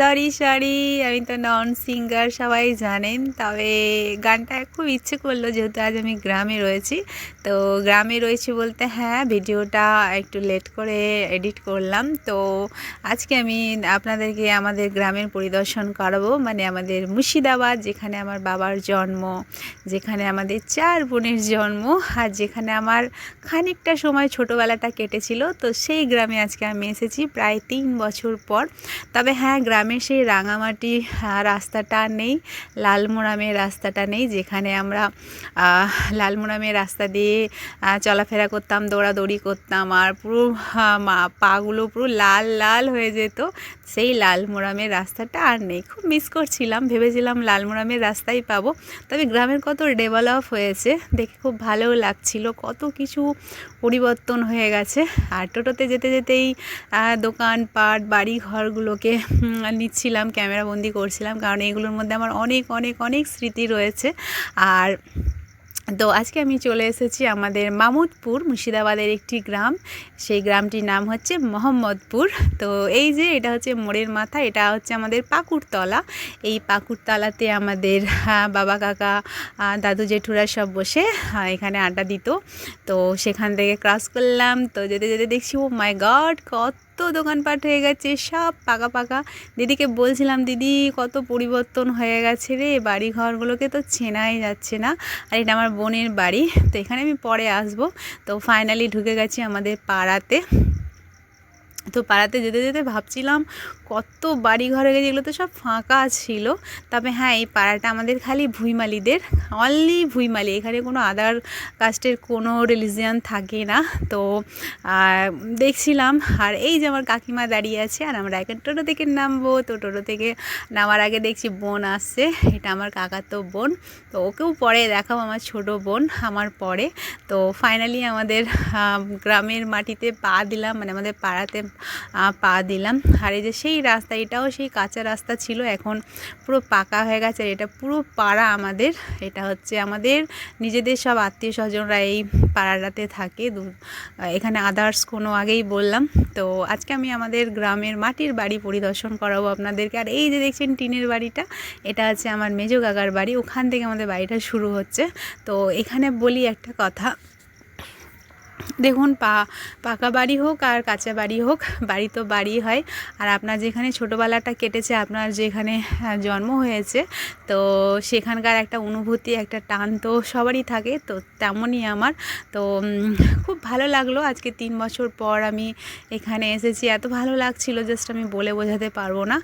Sorry sorry আমি তো নন singer সবাই জানেন। তবে গানটা খুব ইচ্ছে করল, যেহেতু আজ আমি গ্রামে রয়েছি। তো গ্রামে রয়েছি বলতে হ্যাঁ ভিডিওটা একটু লেট করে এডিট করলাম। তো আজকে আমি আপনাদেরকে আমাদের গ্রামের পরিদর্শন করাবো। মানে আমাদের মুর্শিদাবাদ, যেখানে আমার বাবার জন্ম, যেখানে আমাদের চার বোনের জন্ম, আর যেখানে আমার খানিকটা সময় ছোটোবেলাটা কেটেছিল। তো সেই গ্রামে আজকে আমি এসেছি, প্রায় তিন বছর পর। তবে হ্যাঁ গ্রামের সেই রাঙামাটি রাস্তাটা নেই লালমোড়ামের রাস্তাটা নেই যেখানে আমরা আহ, লালমোড়ামের রাস্তা দিয়ে চলাফেরা করতাম দৌড়াদৌড়ি করতাম আর পুরো পাগুলো পুরো লাল লাল হয়ে যেত। সেই লালমোড়ামের রাস্তাটা আর নেই। খুব মিস করছিলাম ভেবেছিলাম লালমোড়ামের রাস্তাই পাবো। তবে গ্রামের কত ডেভেলপ হয়েছে দেখে খুব ভালোও লাগছিল। কত কিছু পরিবর্তন হয়ে গেছে। আর টোটোতে যেতে যেতেই দোকানপাট বাড়ি ঘরগুলোকে নিচ্ছিলাম, ক্যামেরা বন্দি করছিলাম, কারণ এগুলোর মধ্যে আমার অনেক অনেক অনেক স্মৃতি রয়েছে। আর তো আজকে আমি চলে এসেছি আমাদের মামুদপুর, মুর্শিদাবাদের একটি গ্রাম। সেই গ্রামটির নাম হচ্ছে মোহাম্মদপুর। তো এই যে এটা হচ্ছে মোড়ের মাথা, এটা হচ্ছে আমাদের পাকুড়তলা। এই পাকুড়তলাতে আমাদের বাবা, কাকা দাদু, জেঠুরা সব বসে এখানে আড্ডা দিত। তো সেখান থেকে ক্রস করলাম। তো যেতে যেতে দেখছি ও মাই গড কত দোকানপাট হয়ে গেছে, সব পাকা পাকা। দিদিকে বলছিলাম, দিদি, কত পরিবর্তন হয়ে গেছে রে বাড়ি ঘরগুলোকে তো চেনাই যাচ্ছে না। আর এটা আমার বোনের বাড়ি, তো এখানে আমি পরে আসব। তো ফাইনালি ঢুকে গেছি আমাদের পাড়াতে। তো পাড়াতে যেতে যেতে ভাবছিলাম কত বাড়ি ঘর গেছে, এগুলো তো সব ফাঁকা ছিল। তবে হ্যাঁ এই পাড়াটা আমাদের খালি ভুইমালিদের অনলি ভুইমালি। এখানে কোনো আদার কাস্টের কোনো রিলিজিয়ান থাকে না। তো দেখছিলাম, আর এই যে আমার কাকিমা দাঁড়িয়ে আছে, আর আমরা এখন টোটো থেকে নামবো। তো টোটো থেকে নামার আগে দেখছি বোন আসছে, এটা আমার কাকার তো বোন। তো ওকেও পরে দেখাবো, আমার ছোট বোন, আমার পরে। তো ফাইনালি আমাদের গ্রামের মাটিতে পা দিলাম মানে আমাদের পাড়াতে পা দিলাম। আর এই যে সেই রাস্তা, এটাও সেই কাঁচা রাস্তা ছিল, এখন পুরো পাকা হয়ে গেছে। এটা পুরো পাড়া আমাদের। এটা হচ্ছে আমাদের নিজেদের সব আত্মীয় স্বজনরা এই পাড়াটাতে থাকে। এখানে আদার্স কোনো আগেই বললাম। তো আজকে আমি আমাদের গ্রামের মাটির বাড়ি পরিদর্শন করাবো আপনাদেরকে। আর এই যে দেখছেন টিনের বাড়িটা, এটা হচ্ছে আমার মেজো কাকার বাড়ি। ওখান থেকে আমাদের বাড়িটা শুরু হচ্ছে। তো এখানে বলি একটা কথা দেখুন, পা, পাকা বাড়ি হোক আর কাঁচা বাড়ি হোক, বাড়ি তো বাড়ি হয়। আর আপনার যেখানে ছোটোবেলাটা কেটেছে, আপনার যেখানে জন্ম হয়েছে, তো সেখানকার একটা অনুভূতি, একটা টান তো সবারই থাকে, তো তেমনই আমার। তো খুব ভালো লাগল আজকে তিন বছর পর আমি এখানে এসেছি। এত ভালো লাগছিল জাস্ট আমি বলে বোঝাতে পারব না।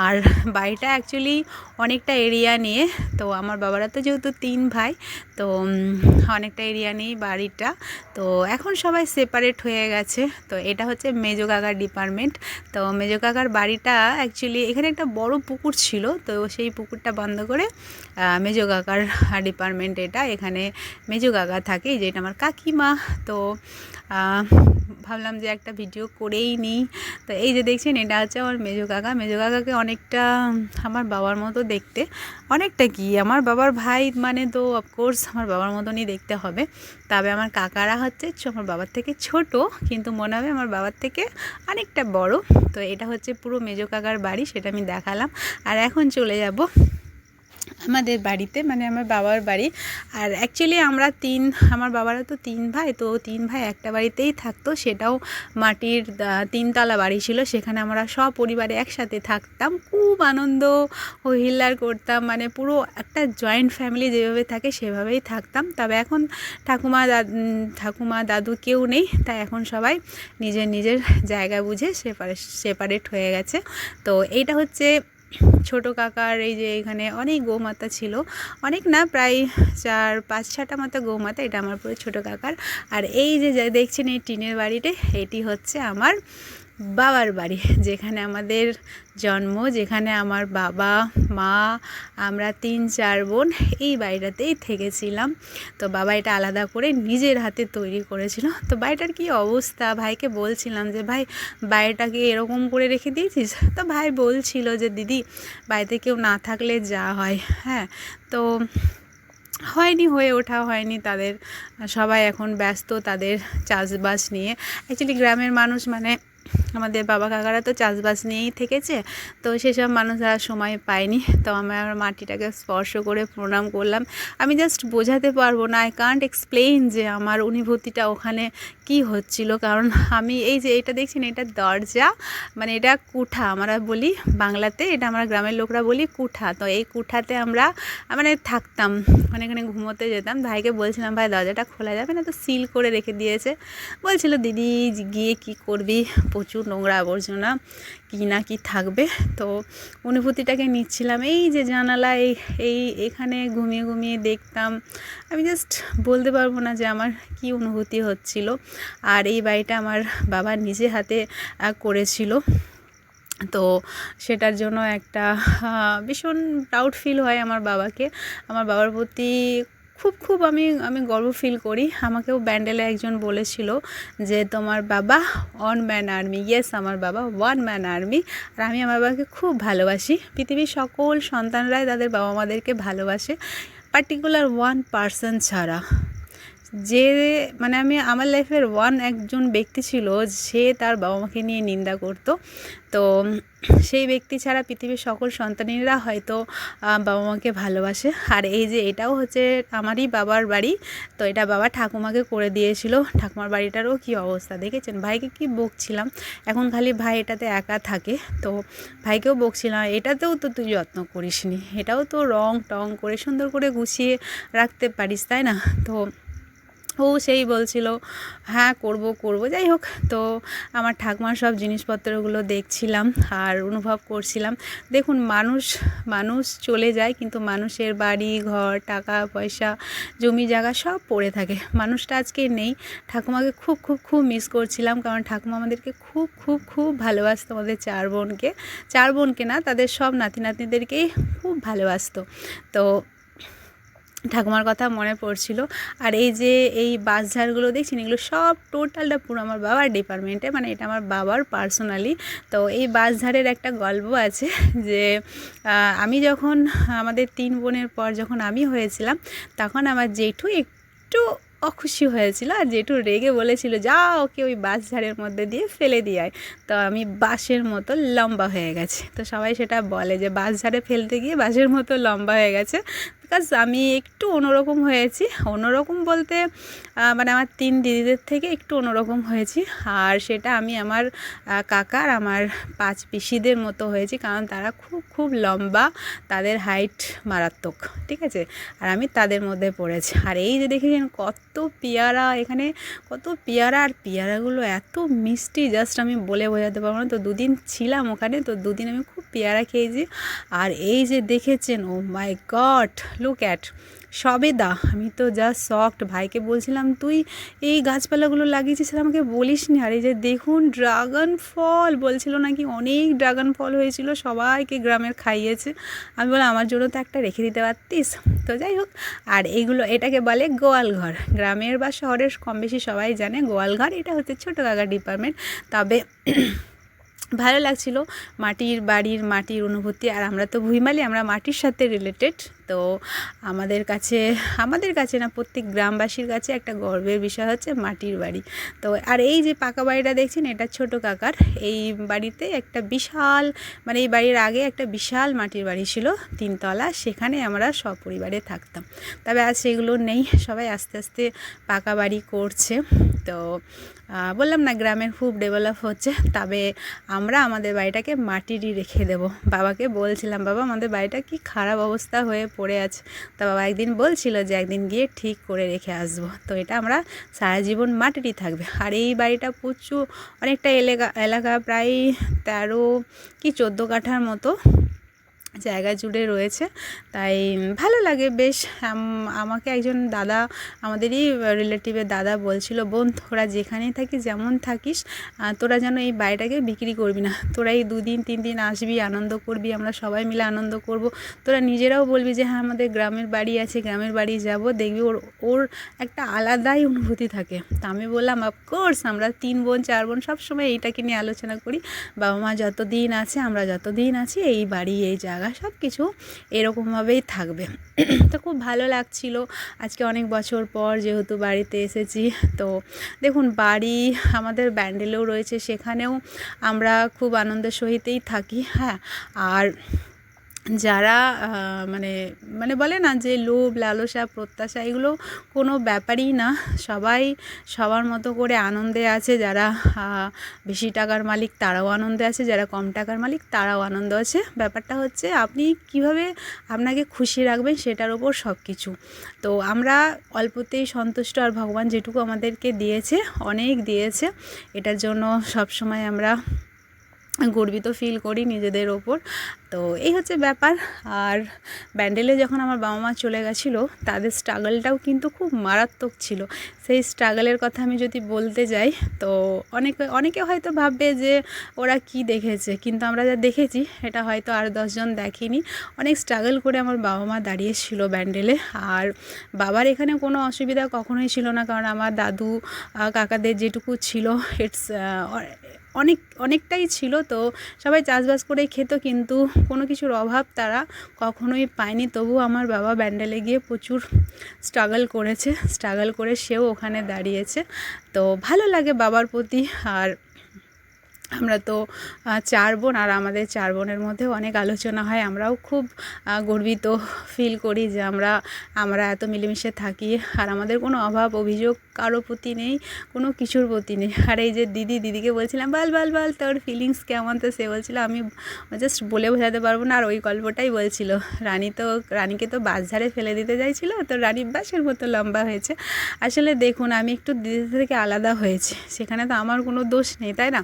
আর বাড়িটা অ্যাকচুয়ালি অনেকটা এরিয়া নিয়ে, তো আমার বাবারা তো যেহেতু তিন ভাই, তো অনেকটা এরিয়া নিয়েই বাড়িটা। তো এখন সবাই সেপারেট হয়ে গেছে। তো এটা হচ্ছে মেজো কাকার ডিপার্টমেন্ট তো মেজো কাকার বাড়িটা অ্যাকচুয়ালি এখানে একটা বড় পুকুর ছিল। তো সেই পুকুরটা বন্ধ করে মেজো কাকার ডিপার্টমেন্ট এটা এখানে মেজো কাকা থাকে, এই যে এটা আমার কাকিমা। তো ভাবলাম যে একটা ভিডিও করেই নিই। তো এই যে দেখছেন, এটা হচ্ছে আমার মেজো কাকা। মেজো কাকাকে অনেকটা আমার বাবার মতো দেখতে। অনেকটা কি, আমার বাবার ভাই মানে তো অফকোর্স আমার বাবার মতনই দেখতে হবে। তবে আমার কাকারা হচ্ছে আমার বাবার থেকে ছোট, কিন্তু মনে হবে আমার বাবার থেকে অনেকটা বড়। তো এটা হচ্ছে পুরো মেজো কাকার বাড়ি, সেটা আমি দেখালাম। আর এখন চলে যাব আমাদের বাড়িতে মানে আমার বাবার বাড়ি। আর অ্যাকচুয়ালি আমরা তিন, আমার বাবারা তো তিন ভাই, তো তিন ভাই একটা বাড়িতেই থাকতো, সেটাও মাটির তিনতলা বাড়ি ছিল, সেখানে আমরা সব পরিবারে একসাথে থাকতাম। খুব আনন্দ হইল্লার করতাম মানে পুরো একটা জয়েন্ট ফ্যামিলি যেভাবে থাকে সেভাবেই থাকতাম। তবে এখন ঠাকুমা ঠাকুমা দাদু কেউ নেই, তাই এখন সবাই নিজের নিজের জায়গা বুঝে সেপারে সেপারেট হয়ে গেছে। তো এইটা হচ্ছে ছোট কাকার এই যে এখানে অনেক গোমাতা ছিল। অনেক না, প্রায় চার, পাঁচ, ছটা মতো গোমাতা, এটা আমার পুরো ছোট কাকার। আর এই যে দেখছেন এই টিনের বাড়িতে, এটি হচ্ছে আমার বাবার বাড়ি, যেখানে আমাদের জন্ম, যেখানে আমার বাবা, মা, আমরা তিন, চার বোন এই বাড়িটাতেই থেকেছিলাম। তো বাবা এটা আলাদা করে নিজের হাতে তৈরি করেছিল। তো বাড়িটার কি অবস্থা? ভাইকে বলছিলাম যে, ভাই, বাড়িটাকে এরকম করে রেখে দিয়েছিস? তো ভাই বলছিল যে, দিদি, বাড়িতে কেউ না থাকলে যা হয়। হ্যাঁ তো হয়নি, হয়ে ওঠা হয়নি তাদের। সবাই এখন ব্যস্ত তাদের চাষবাস নিয়ে। অ্যাকচুয়ালি গ্রামের মানুষ মানে আমাদের বাবা কাকারা তো চাষবাস নিয়েই থেকেছে, তো সেসব মানুষরা সময় পায়নি, তো আমি আমার মাটিটাকে স্পর্শ করে প্রণাম করলাম। আমি জাস্ট বোঝাতে পারব না আই কান্ট এক্সপ্লেইন যে আমার অনুভূতিটা ওখানে কি হচ্ছিল, কারণ আমি এই যে এটা দেখছেন, এটা দরজা মানে এটা কুঠা, আমরা বলি বাংলাতে, এটা আমরা গ্রামের লোকরা বলি কুঠা, তো এই কুঠাতে আমরা মানে থাকতাম মানে এখানে ঘুমোতে যেতাম। ভাইকে বলছিলাম, ভাই, দরজাটা খোলা যাবে না? তো সিল করে রেখে দিয়েছে। বলছিল, দিদি, গিয়ে কি করবি? প্রচুর নোংরা আবর্জনা কী না কি থাকবে। তো অনুভূতিটাকে নিচ্ছিলাম। এই যে জানালা, এই এই, এখানে ঘুমিয়ে ঘুমিয়ে দেখতাম। আমি জাস্ট বলতে পারব না যে আমার কি অনুভূতি হচ্ছিল। আর এই বাড়িটা আমার বাবা নিজে হাতে করেছিল। তো সেটার জন্য একটা ভীষণ প্রাউড ফিল হয় আমার বাবাকে। আমার বাবার প্রতি খুব খুব আমি আমি গর্ব ফিল করি। আমাকেও ব্যান্ডেলে একজন বলেছিল যে, তোমার বাবা ওয়ান ম্যান আর্মি ইয়েস আমার বাবা ওয়ান ম্যান আর্মি আর আমি আমার বাবাকে খুব ভালোবাসি। পৃথিবীর সকল সন্তানরাই তাদের বাবা মাদেরকে ভালোবাসে পার্টিকুলার ওয়ান পার্সন ছাড়া। যে মানে আমি, আমার লাইফের ওয়ান একজন ব্যক্তি ছিল, সে তার বাবা মাকে নিয়ে নিন্দা করতো। তো সেই ব্যক্তি ছাড়া পৃথিবীর সকল সন্তানেরা হয়তো বাবা মাকে ভালোবাসে। আর এই যে এটাও হচ্ছে আমারই বাবার বাড়ি, তো এটা বাবা ঠাকুমাকে করে দিয়েছিল। ঠাকুমার বাড়িটারও কি অবস্থা দেখেছেন? ভাইকে কি বকছিলাম? এখন খালি ভাই এটাতে একা থাকে, তো ভাইকেও বকছিলাম এটাতেও তো তুই যত্ন করিসনি। এটাও তো রং টং করে সুন্দর করে গুছিয়ে রাখতে পারিস, তাই না? তো ও সেই বলছিল হ্যাঁ করব করব। যাই হোক, তো আমার ঠাকুমার সব জিনিসপত্রগুলো দেখছিলাম আর অনুভব করছিলাম। দেখুন, মানুষ মানুষ চলে যায়, কিন্তু মানুষের বাড়ি, ঘর, টাকা, পয়সা, জমি, জায়গা সব পড়ে থাকে। মানুষটা আজকে নেই। ঠাকুমাকে খুব খুব খুব মিস করছিলাম, কারণ ঠাকুমা আমাদেরকে খুব খুব খুব ভালোবাসতো আমাদের চার বোনকে। চার বোনকে না, তাদের সব নাতি নাতনিদেরকেই খুব ভালোবাসতো। তো ঠাকুমার কথা মনে পড়ছিল। আর এই যে এই বাসঝাড়গুলো দেখছেন, এগুলো সব টোটালটা পুরো আমার বাবার ডিপার্টমেন্টে মানে এটা আমার বাবার পার্সোনালি। তো এই বাসঝাড়ের একটা গল্প আছে যে আমি যখন, আমাদের তিন বোনের পর যখন আমি হয়েছিলাম, তখন আমার জেঠু একটু অখুশি হয়েছিল আর জেঠু রেগে বলেছিল যা ওকে ওই বাস ঝাড়ের মধ্যে দিয়ে ফেলে দিয়ে তো আমি বাঁশের মতো লম্বা হয়ে গেছে। তো সবাই সেটা বলে যে, বাস ঝাড়ে ফেলতে গিয়ে বাঁশের মতো লম্বা হয়ে গেছে। বিকজ আমি একটু অন্যরকম হয়েছি। অন্যরকম বলতে মানে আমার তিন দিদিদের থেকে একটু অন্যরকম হয়েছি। আর সেটা আমি আমার কাকার আমার পাঁচ পিসিদের মতো হয়েছি। কারণ তারা খুব খুব লম্বা, তাদের হাইট মারাত্মক, ঠিক আছে? আর আমি তাদের মধ্যে পড়েছি। আর এই যে দেখেছেন কত পেয়ারা এখানে, কত পেয়ারা। আর পেয়ারাগুলো এত মিষ্টি জাস্ট আমি বলে বোঝাতে পারব না। তো দুদিন ছিলাম ওখানে, তো দুদিন আমি খুব পেয়ারা খেয়েছি। আর এই যে দেখেছেন oh my god look at সবেদা আমি তো জাস্ট সফট ভাইকে বলছিলাম, তুই এই গাছপালাগুলো লাগিয়েছিস সেটা আমাকে বলিস নি? আর এই যে দেখুন ড্রাগন ফল বলছিল নাকি, অনেক ড্রাগন ফল হয়েছিল, সবাইকে গ্রামের খাইয়েছে। আমি বললাম, আমার জন্য তো একটা রেখে দিতে পারতিস? তো যাই হোক, আর এইগুলো এটাকে বলে গোয়ালঘর গ্রামের বা শহরের কম বেশি সবাই জানে গোয়ালঘর এটা হচ্ছে ছোটো কাকা ডিপার্টমেন্ট তবে ভালো লাগছিল মাটির বাড়ির মাটির অনুভূতি আর আমরা তো ভুইমালি, আমরা মাটির সাথে রিলেটেড তো আমাদের কাছে আমাদের কাছে না, প্রত্যেক গ্রামবাসীর কাছে একটা গর্বের বিষয় হচ্ছে মাটির বাড়ি। তো আর এই যে পাকা বাড়িটা দেখছেন, এটা ছোট কাকার, এই বাড়িতে একটা বিশাল মানে এই বাড়ির আগে একটা বিশাল মাটির বাড়ি ছিল, তিনতলা, সেখানে আমরা সপরিবারে থাকতাম। তবে আজ সেগুলো নেই, সবাই আস্তে আস্তে পাকা বাড়ি করছে। তো বললাম না গ্রামের খুব ডেভেলপ হচ্ছে, তবে আমরা আমাদের বাড়িটাকে মাটিরই রেখে দেবো। বাবাকে বলছিলাম, বাবা, আমাদের বাড়িটা কি খারাপ অবস্থা হয়ে পড়ে আছে? তো বাবা একদিন বলছিল যে, একদিন গিয়ে ঠিক করে রেখে আসব। তো এটা আমরা সারা জীবন মাটিরই থাকবে। আর এই বাড়িটা প্রচুর, অনেকটা এলাকা এলাকা প্রায় তেরো কি চোদ্দ কাঠার মতো। জায়গা জুড়ে রয়েছে। তাই ভালো লাগে। বেশ আমাকে একজন দাদা, আমাদেরই রিলেটিভের দাদা বলছিল, বোন, তোরা যেখানেই থাকিস, যেমন থাকিস তোরা যেন এই বাড়িটাকে বিক্রি করবি না। তোরা এই দুদিন, তিন দিন আসবি, আনন্দ করবি, আমরা সবাই মিলে আনন্দ করব। তোরা নিজেরাও বলবি যে হ্যাঁ আমাদের গ্রামের বাড়ি আছে, গ্রামের বাড়ি যাব, দেখবি ওর ওর একটা আলাদাই অনুভূতি থাকে। তা আমি বললাম অফকোর্স আমরা তিন বোন, চার বোন সবসময় এইটাকে নিয়ে আলোচনা করি। বাবা মা যতদিন আছে, আমরা যতদিন আছি, এই বাড়ি, এই জায়গা সব কিছু এরকমভাবেই থাকবে। তো খুব ভালো লাগছিল। আজকে অনেক বছর পর যেহেতু বাড়িতে এসেছি, তো দেখুন বাড়ি আমাদের ব্যান্ডেলেও রয়েছে, সেখানেও আমরা খুব আনন্দের সহিতেই থাকি হ্যাঁ। আর যারা মানে মানে বলে না যে লোভ, লালসা, প্রত্যাশা, এগুলো কোনো ব্যাপারই না। সবাই সবার মতো করে আনন্দে আছে। যারা বেশি টাকার মালিক তারাও আনন্দে আছে। যারা কম টাকার মালিক তারাও আনন্দ আছে। ব্যাপারটা হচ্ছে, আপনি কীভাবে আপনাকে খুশি রাখবেন সেটার ওপর সব কিছু তো আমরা অল্পতেই সন্তুষ্ট আর ভগবান যেটুকু আমাদেরকে দিয়েছে, অনেক দিয়েছে। এটার জন্য সব সময় আমরা গর্বিত ফিল করি নিজেদের ওপর। তো এই হচ্ছে ব্যাপার। আর ব্যান্ডেলে যখন আমার বাবা মা চলে গেছিল, তাদের স্ট্রাগলটাও কিন্তু খুব মারাত্মক ছিল। সেই স্ট্রাগলের কথা আমি যদি বলতে যাই, তো অনেকে অনেকে হয়তো ভাববে যে ওরা কি দেখেছে, কিন্তু আমরা যা দেখেছি, এটা হয়তো আর দশজন দেখেনি। অনেক স্ট্রাগল করে আমার বাবা মা দাঁড়িয়েছিল ব্যান্ডেলে। আর বাবার এখানে কোনো অসুবিধা কখনোই ছিল না, কারণ আমার দাদু কাকাদের যেটুকু ছিল ইটস অনেক, অনেকটাই ছিল তো সবাই চাষবাস করে খেত, কিন্তু কোনো কিছুর অভাব তারা কখনোই পায়নি। তবু আমার বাবা ব্যান্ডেলে গিয়ে প্রচুর স্ট্রাগল করেছে স্ট্রাগল করে সেও ওখানে দাঁড়িয়েছে। তো ভালো লাগে বাবার প্রতি আর আমরা তো চার বোন আর আমাদের চার বোনের মধ্যেও অনেক আলোচনা হয়। আমরাও খুব গর্বিত ফিল করি যে আমরা আমরা এত মিলেমিশে থাকি আর আমাদের কোনো অভাব, অভিযোগ কারও প্রতি নেই, কোনো কিছুর প্রতি নেই। আর এই যে দিদি, দিদিকে বলছিলাম, বল বল বল, তোর ফিলিংস কেমন? তো সে বলছিল, আমি জাস্ট বলে বোঝাতে পারব না। আর ওই গল্পটাই বলছিল, রানী তো, রানীকে তো বাস ঝাড়ে ফেলে দিতে চাইছিল তো রানী বাসের মতো লম্বা হয়েছে। আসলে দেখুন, আমি একটু দিদি থেকে আলাদা হয়েছি, সেখানে তো আমার কোনো দোষ নেই, তাই না?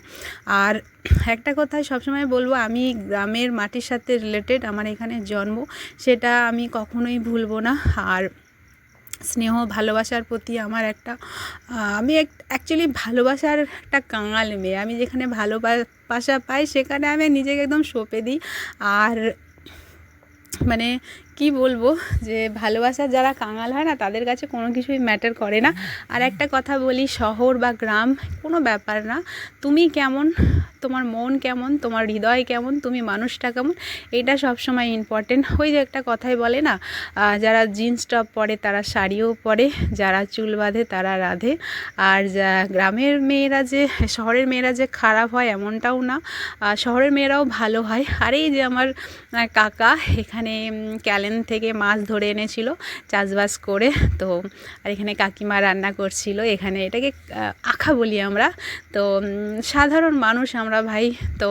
আর একটা কথাই সবসময় বলব, আমি গ্রামের মাটির সাথে রিলেটেড আমার এখানে জন্ম, সেটা আমি কখনোই ভুলবো না। আর স্নেহ, ভালোবাসার প্রতি আমার একটা আমি অ্যাকচুয়ালি ভালোবাসার একটা কাঙাল মেয়ে। আমি যেখানে ভালোবাসা পাই, সেখানে আমি নিজেকে একদম সঁপে দিই। আর মানে কি বলব যে ভালোবাসা যারা কাঙাল হয় না তাদের কাছে কোনো কিছুই ম্যাটার করে না। আর একটা কথা বলি শহর বা গ্রাম কোনো ব্যাপার না। তুমি কেমন তোমার মন কেমন তোমার হৃদয় কেমন তুমি মানুষটা কেমন এটা সবসময় ইম্পর্টেন্ট ওই যে একটা কথাই বলে না যারা জিন্স টপ পরে তারা শাড়িও পরে যারা চুল বাঁধে তারা রাধে। আর যা গ্রামের মেয়েরা যে শহরের মেয়েরা যে খারাপ হয় এমনটাও না। শহরের মেয়েরাও ভালো হয়। আর এই যে আমার কাকা এখানে উম, ক্যালেন থেকে মাছ ধরে এনেছিল, চাষবাস করে। তো, আর এখানে কাকিমা রান্না করছিল। এখানে এটাকে আখা বলি আমরা। তো সাধারণ মানুষ আমরা ভাই। তো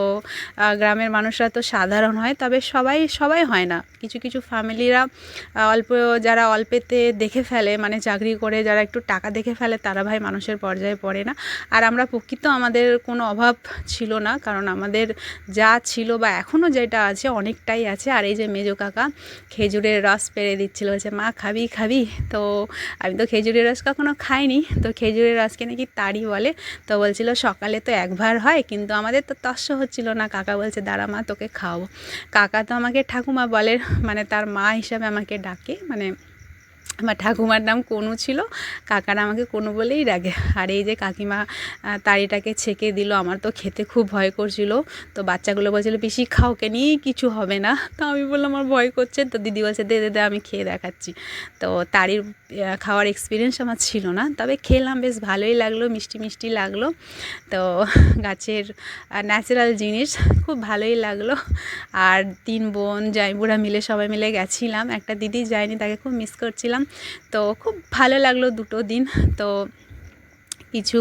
গ্রামের মানুষরা তো সাধারণ হয়, তবে সবাই সবাই হয় না। কিছু কিছু ফ্যামিলিরা অল্প, যারা অল্পেতে দেখে ফেলে মানে চাকরি করে, যারা একটু টাকা দেখে ফেলে, তারা ভাই মানুষের পর্যায়ে পড়ে না। আর আমরা প্রকৃত আমাদের কোনো অভাব ছিল না, কারণ আমাদের যা ছিল বা এখনও যেটা আছে অনেকটাই আছে। আর এই যে মেজো কাকা খেজুরের রস পেরে দিচ্ছিল বলছে মা, খাবি খাবি। তো আমি তো খেজুরের রস কখনো খাইনি। তো খেজুরের রসকে নাকি তারই বলে। তো বলছিল, সকালে তো একবার হয়, কিন্তু আমাদের তো তস্য হচ্ছিল না। কাকা বলছে, দাঁড়া মা, তোকে খাওয়াবো। কাকা তো আমাকে ঠাকুমা বলে মানে তার মা হিসাবে আমাকে ডাকে মানে আমার ঠাকুমার নাম কনু ছিল, কাকারা আমাকে কনু বলেই ডাকে। আর এই যে কাকিমা তাড়িটাকে ছেঁকে দিল, আমার তো খেতে খুব ভয় করছিল। তো বাচ্চাগুলো বলছিল, পিসি, খাও কে নিয়ে, কিছু হবে না। তো আমি বললাম আমার ভয় করছে? তো দিদি বলছে, দে দে দে, আমি খেয়ে দেখাচ্ছি। তো তাড়ির খাওয়ার এক্সপিরিয়েন্স আমার ছিল না। তবে খেলাম, বেশ ভালোই লাগল, মিষ্টি মিষ্টি লাগল। তো গাছের ন্যাচারাল জিনিস, খুব ভালোই লাগল। আর তিন বোন, জাইবুড়া মিলে সবাই মিলে গেছিলাম। একটা দিদি যায়নি, তাকে খুব মিস করছিলাম। তো খুব ভালো লাগল দুটো দিন। তো কিছু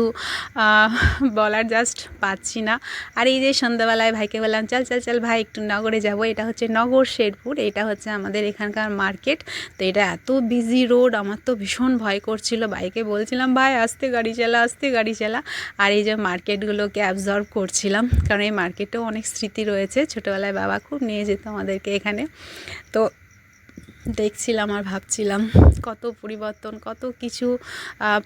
বলার জাস্ট পাচ্ছি না। আর এই যে সন্ধ্যাবেলায় ভাইকে বললাম, চল চল চল ভাই, একটু নগরে যাব। এটা হচ্ছে নগর শেরপুর, এটা হচ্ছে আমাদের এখানকার মার্কেট। তো এটা এত বিজি রোড আমার তো ভীষণ ভয় করছিল। বাইকে বলছিলাম, ভাই, আস্তে গাড়ি চালা, আসতে গাড়ি চালা। আর এই যে মার্কেটগুলোকে অ্যাবজর্ব করছিলাম, কারণ এই মার্কেটেও অনেক স্মৃতি রয়েছে। ছোটোবেলায় বাবা খুব নিয়ে যেত আমাদেরকে এখানে। তো দেখছিলাম আর ভাবছিলাম কত পরিবর্তন, কত কিছু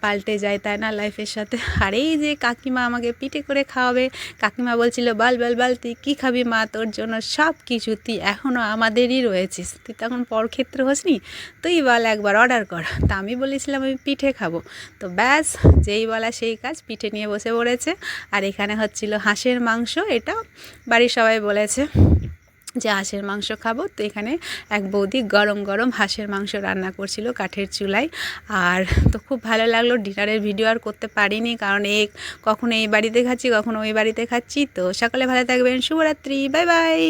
পাল্টে যায় তাই না লাইফের সাথে। আর এই যে কাকিমা আমাকে পিঠে করে খাওয়াবে, কাকিমা বলছিল, বাল বাল বাল, তুই কী খাবি মা? তোর জন্য সব কিছু তুই এখনও আমাদেরই রয়েছিস। তুই তখন পরক্ষেত্র হসনি, তুই বল একবার অর্ডার কর। তা আমি বলেছিলাম, আমি পিঠে খাব। তো ব্যাস, যেই বলা সেই কাজ, পিঠে নিয়ে বসে পড়েছে। আর এখানে হচ্ছিল হাঁসের মাংস, এটা বাড়ির সবাই বলেছে। যে হাঁসের মাংস খাব, তো এখানে এক বৌদি গরম গরম হাঁসের মাংস রান্না করছিল কাঠের চুলায়। আর তো খুব ভালো লাগল, ডিনারের ভিডিও আর করতে পারিনি, কারণ এ কখনো এই বাড়িতে খাচ্ছি, কখনো ওই বাড়িতে খাচ্ছি। তো সকালে ভালো থাকবেন, শুভরাত্রি, বাই বাই।